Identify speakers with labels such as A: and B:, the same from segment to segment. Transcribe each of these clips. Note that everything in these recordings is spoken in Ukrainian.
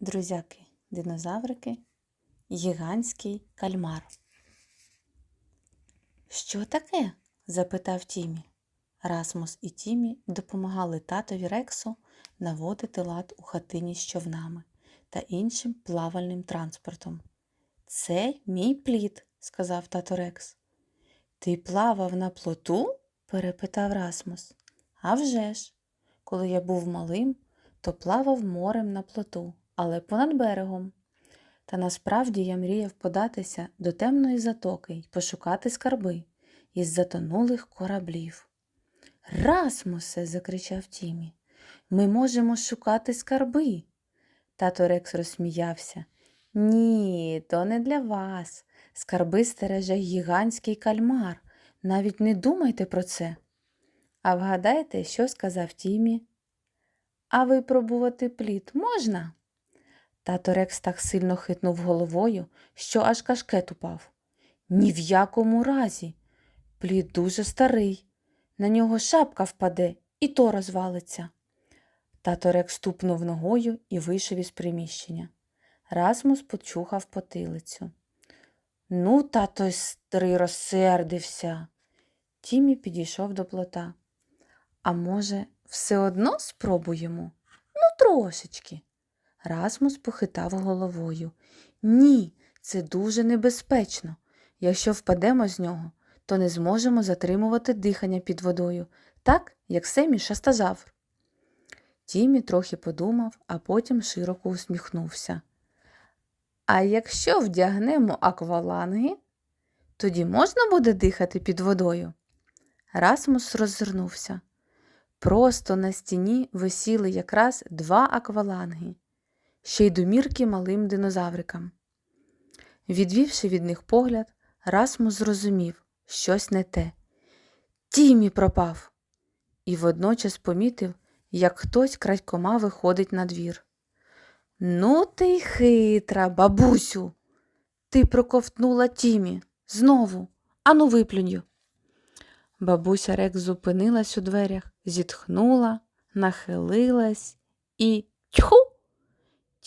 A: друзяки, динозаврики, гігантський кальмар. Що таке? запитав Тімі. Расмус і Тімі допомагали татові Рексу наводити лад у хатині з човнами та іншим плавальним транспортом. Це мій плід, сказав тато Рекс. Ти плавав на плоту? перепитав Расмус. «А вже ж, коли я був малим, то плавав морем на плоту, але понад берегом. Та насправді я мріяв податися до темної затоки й пошукати скарби із затонулих кораблів. Расмусе, закричав Тімі, ми можемо шукати скарби. Тато Рекс розсміявся. Ні, то не для вас. Скарби стереже гігантський кальмар. Навіть не думайте про це. А вгадайте, що сказав Тімі? А випробувати плід можна? Тато Рекс так сильно хитнув головою, що аж кашкет упав. Ні в якому разі. Плід дуже старий. На нього шапка впаде і то розвалиться. Тато Рекс ступнув ногою і вийшов із приміщення. Расмус почухав потилицю. Ну, тато старий розсердився. Тімі підійшов до плота. А може, все одно спробуємо? Ну, трошечки. Расмус похитав головою. Ні, це дуже небезпечно. Якщо впадемо з нього, то не зможемо затримувати дихання під водою, так, як Семі шастазавр. Тімі трохи подумав, а потім широко усміхнувся. А якщо вдягнемо акваланги, тоді можна буде дихати під водою? Расмус роззирнувся. Просто на стіні висіли якраз два акваланги, ще й домірки малим динозаврикам. Відвівши від них погляд, Расмус зрозумів щось не те. Тімі пропав. І водночас помітив, як хтось крадькома виходить на двір. Ну, ти й хитра, бабусю. Ти проковтнула Тімі. Знову. Ану, виплюнь. Бабуся Рекс зупинилась у дверях, зітхнула, нахилилась і тьху.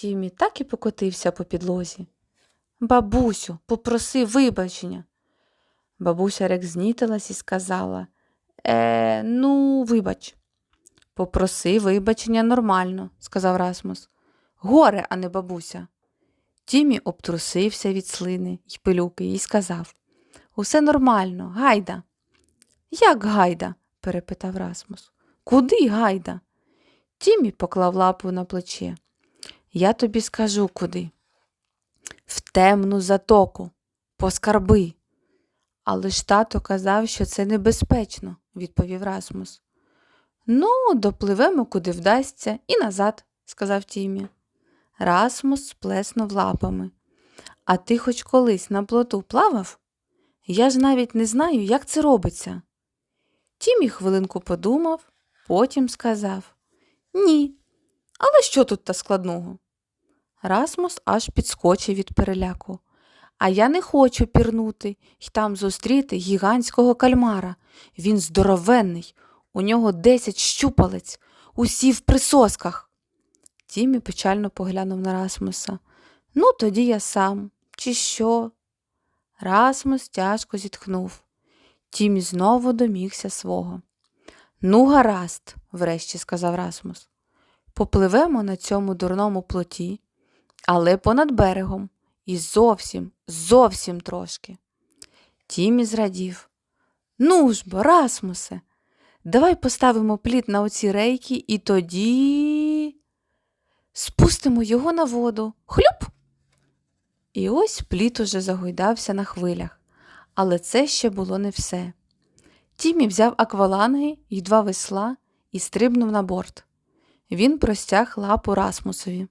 A: Тімі так і покотився по підлозі. Бабусю, попроси вибачення. Бабуся Рекс знітилась і сказала Е, ну, вибач. Попроси вибачення нормально, сказав Расмус. Горе, а не бабуся. Тімі обтрусився від слини й пилюки і сказав Усе нормально, гайда. Як гайда? перепитав Расмус. Куди гайда? Тімі поклав лапу на плече. Я тобі скажу куди. В темну затоку, по скарби. Але ж тато казав, що це небезпечно, відповів Расмус. Ну, допливемо, куди вдасться, і назад, сказав Тімі. Расмус сплеснув лапами. А ти хоч колись на плоту плавав? Я ж навіть не знаю, як це робиться. Тімі хвилинку подумав, потім сказав Ні. Але що тут та складного? Расмус аж підскочив від переляку. А я не хочу пірнути й там зустріти гігантського кальмара. Він здоровенний, у нього десять щупалець, усі в присосках. Тімі печально поглянув на Расмуса. Ну, тоді я сам, чи що? Расмус тяжко зітхнув. Тімі знову домігся свого. Ну, гаразд, врешті сказав Расмус. Попливемо на цьому дурному плоті, але понад берегом, і зовсім, зовсім трошки. Тімі зрадів. Ну ж бо, Расмусе, давай поставимо плід на оці рейки і тоді спустимо його на воду. Хлюп! І ось плід уже загойдався на хвилях, але це ще було не все. Тімі взяв акваланги й два весла і стрибнув на борт. Він простяг лапу Расмусові.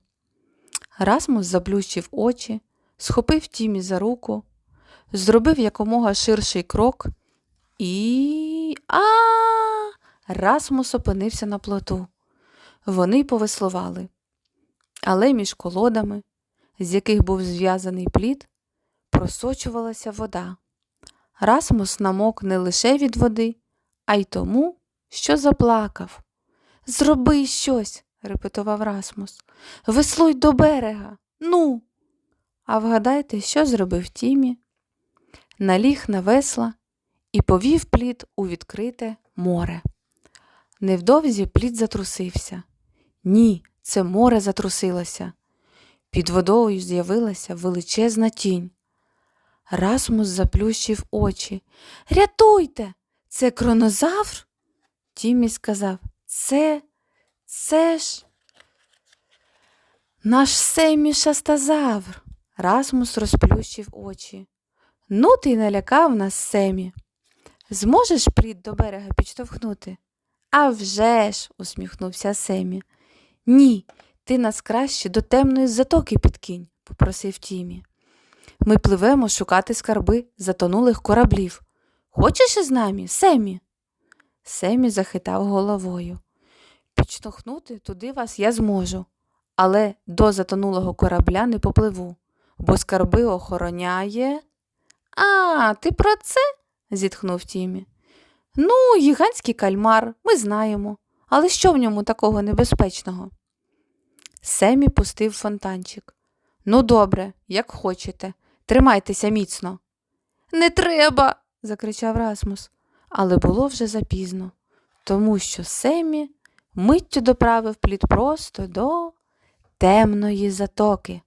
A: Расмус заплющив очі, схопив Тімі за руку, зробив якомога ширший крок і. А. Расмус опинився на плоту. Вони повеслували. Але між колодами, з яких був зв'язаний плід, просочувалася вода. Расмус намок не лише від води, а й тому, що заплакав. Зроби щось, репетував Расмус. Веслуй до берега. Ну. А вгадайте, що зробив Тімі? Наліг на весла і повів плід у відкрите море. Невдовзі плід затрусився. Ні, це море затрусилося. Під водою з'явилася величезна тінь. Расмус заплющив очі. Рятуйте, це кронозавр? Тіммі сказав, це, це ж наш Семі шастазавр. Расмус розплющив очі. Ну, ти налякав нас, Семі. Зможеш плід до берега підштовхнути? «А вже ж!» – усміхнувся Семі. Ні, ти нас краще до темної затоки підкинь, попросив Тімі. Ми пливемо шукати скарби затонулих кораблів. Хочеш із нами, Семі? Семі захитав головою. Підштовхнути туди вас я зможу, але до затонулого корабля не попливу, бо скарби охороняє. А, ти про це? зітхнув Тімі. Ну, гігантський кальмар, ми знаємо. Але що в ньому такого небезпечного? Семі пустив фонтанчик. Ну, добре, як хочете. Тримайтеся міцно. Не треба. закричав Расмус, але було вже запізно, тому що Семі миттю доправив плід просто до темної затоки.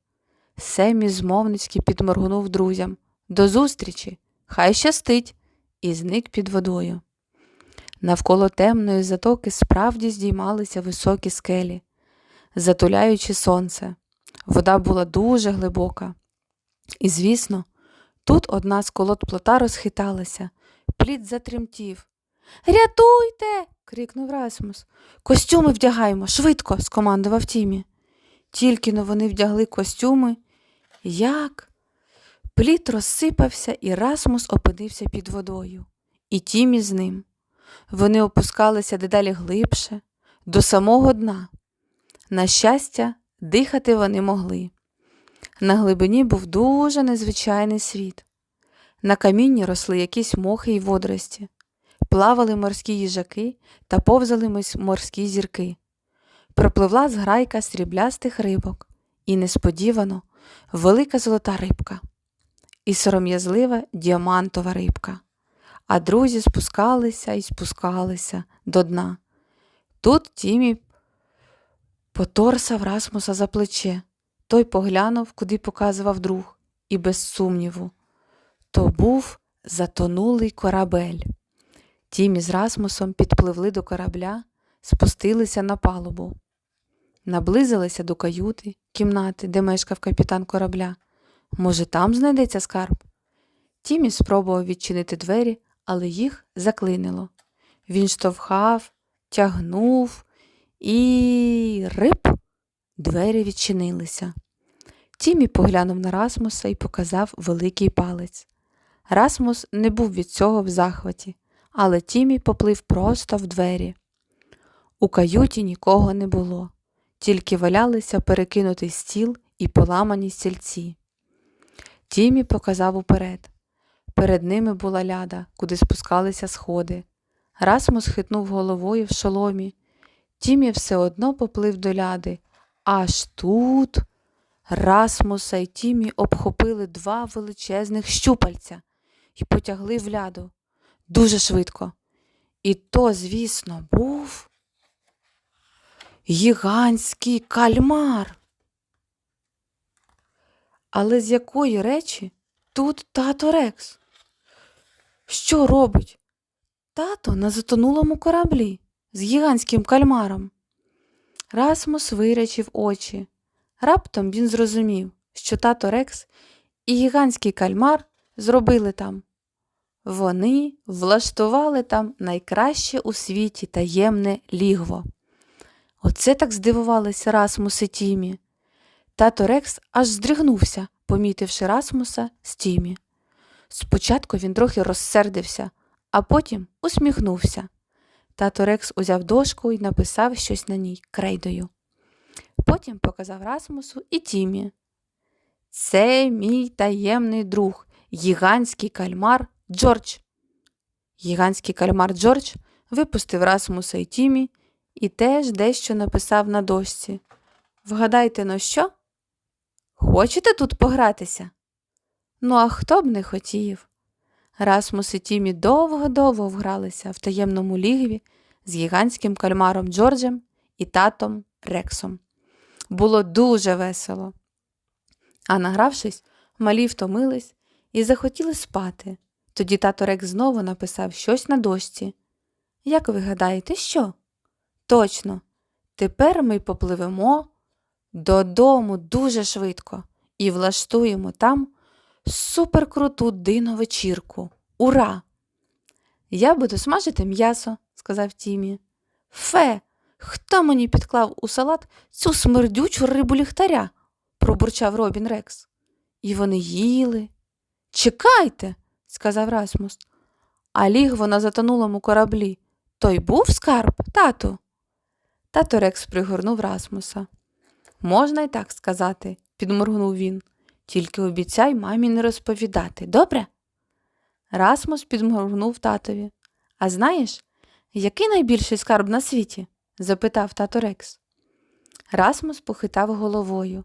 A: Семі змовницьки підморгнув друзям. До зустрічі, хай щастить, і зник під водою. Навколо темної затоки справді здіймалися високі скелі, затуляючи сонце. Вода була дуже глибока. І, звісно, тут одна з колод плота розхиталася, плід затремтів. Рятуйте. крикнув Расмус. Костюми вдягаємо, швидко, скомандував Тімі. Тільки но вони вдягли костюми. Як? Плід розсипався, і Расмус опинився під водою, і Тімі з ним. Вони опускалися дедалі глибше, до самого дна. На щастя, дихати вони могли. На глибині був дуже незвичайний світ. На камінні росли якісь мохи й водорості, плавали морські їжаки та повзали морські зірки. Пропливла зграйка сріблястих рибок, і несподівано велика золота рибка, і сором'язлива діамантова рибка а друзі спускалися і спускалися до дна. Тут Тімі поторсав Расмуса за плече. Той поглянув, куди показував друг, і без сумніву. То був затонулий корабель. Тімі з Расмусом підпливли до корабля, спустилися на палубу, наблизилися до каюти, кімнати, де мешкав капітан корабля. Може, там знайдеться скарб? Тімі спробував відчинити двері, але їх заклинило. Він штовхав, тягнув і риб двері відчинилися. Тімі поглянув на Расмуса і показав великий палець. Расмус не був від цього в захваті, але Тімі поплив просто в двері. У каюті нікого не було, тільки валялися перекинутий стіл і поламані стільці. Тімі показав уперед. Перед ними була ляда, куди спускалися сходи. Расмус хитнув головою в шоломі. Тімі все одно поплив до ляди. Аж тут Расмуса й Тімі обхопили два величезних щупальця і потягли в ляду дуже швидко. І то, звісно, був гігантський кальмар. Але з якої речі тут тато Рекс? Що робить? Тато на затонулому кораблі з гігантським кальмаром. Расмус вирячив очі. Раптом він зрозумів, що тато Рекс і гігантський кальмар зробили там. Вони влаштували там найкраще у світі таємне лігво. Оце так здивувалися Расмус і Тімі. Тато Рекс аж здригнувся, помітивши Расмуса з Тімі. Спочатку він трохи розсердився, а потім усміхнувся. Тато Рекс узяв дошку і написав щось на ній крейдою. Потім показав Расмусу і Тімі. Це мій таємний друг, гігантський кальмар Джордж. Гігантський кальмар Джордж випустив Расмуса і Тімі і теж дещо написав на дошці. Вгадайте но що? Хочете тут погратися? Ну, а хто б не хотів? Расмус і Тімі довго-довго вгралися в таємному лігві з гігантським кальмаром Джорджем і татом Рексом. Було дуже весело. А награвшись, малі втомились і захотіли спати. Тоді тато Рекс знову написав щось на дошці. Як ви гадаєте, що? Точно, тепер ми попливемо додому дуже швидко і влаштуємо там суперкруту диновечірку. Ура! Я буду смажити м'ясо, сказав Тімі. Фе, хто мені підклав у салат цю смердючу рибу ліхтаря? пробурчав Робін Рекс. І вони їли. Чекайте, сказав Расмус. А лігво на затонулому кораблі. Той був скарб, тату. Тато Рекс пригорнув Расмуса. Можна й так сказати, підморгнув він. Тільки обіцяй мамі не розповідати, добре? Расмус підморгнув татові. А знаєш, який найбільший скарб на світі? запитав тато Рекс. Расмус похитав головою.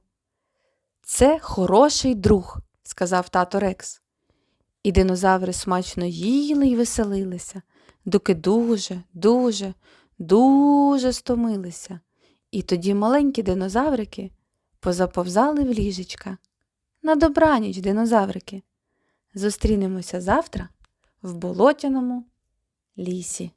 A: Це хороший друг, сказав тато Рекс. І динозаври смачно їли й веселилися, доки дуже, дуже, дуже стомилися. І тоді маленькі динозаврики позаповзали в ліжечка. На добраніч, динозаврики. Зустрінемося завтра в болотяному лісі.